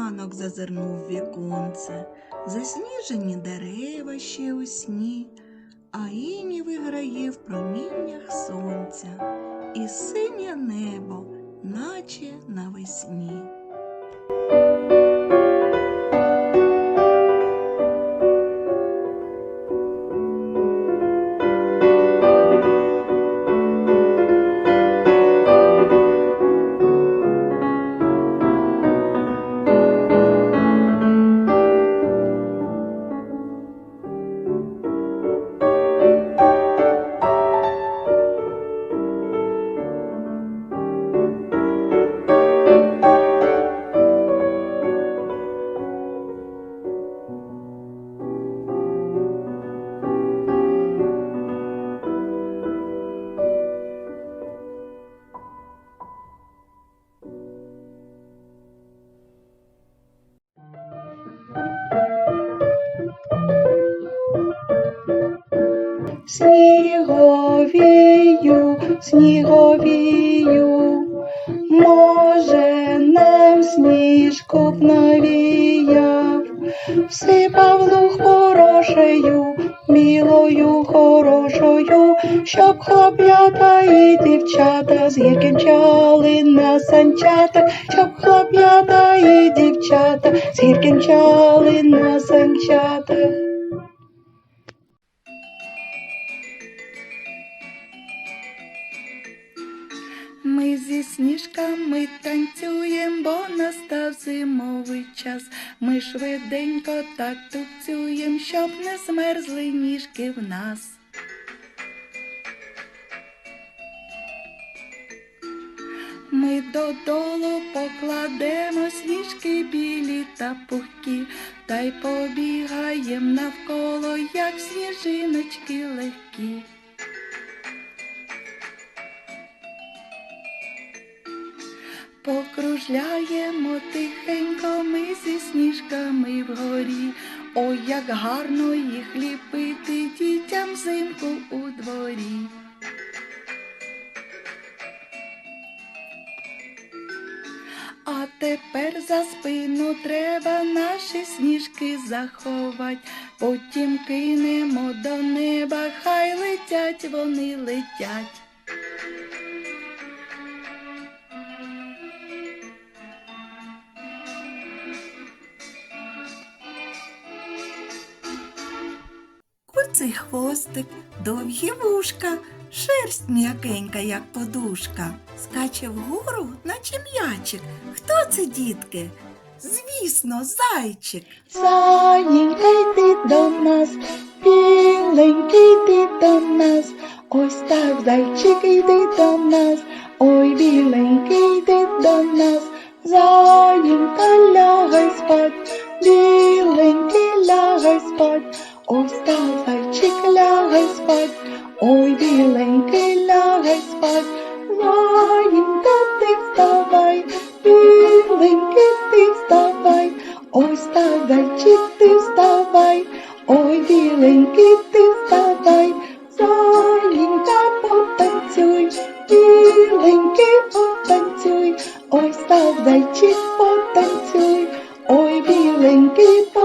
Ранок зазирнув віконце, засніжені дерева ще у сні, а іні виграє в проміннях сонця, і синє небо, наче навесні. Сніговію, сніговію, може нам сніжку б навіяв, всипав луг порошею, білою хорошою, щоб хлоп'ята і дівчата з гірким на санчатах, щоб хлоп'ята і дівчата з гірким на санчатах. Сніжками танцюєм, бо настав зимовий час. Ми швиденько так тупцюєм, щоб не змерзли ніжки в нас. Ми додолу покладемо сніжки білі та пухкі, та й побігаєм навколо, як сніжиночки легкі. Покружляємо тихенько ми зі сніжками вгорі. Ой, як гарно їх ліпити дітям взимку у дворі. А тепер за спину треба наші сніжки заховать, потім кинемо до неба, хай летять вони летять. Куций хвостик, довгі вушка, шерсть м'якенька, як подушка. Скаче вгору, наче м'ячик. Хто це, дітки? Звісно, зайчик. Зайенька, йди до нас, біленький йди до нас, ось так, зайчик, йди до нас, ой, біленький йди до нас, Заєнька, лягай спать, біленький лягай спать, ось так, Господь, ой біленький ля Господь, маєнька ти вставай, біленький ти вставай, ой ставайчик ти вставай, ой біленький ти вставай, заїнька потанцюй, біленький потанцюй, ой ставайчик потанцюй, ой біленький потанцюй.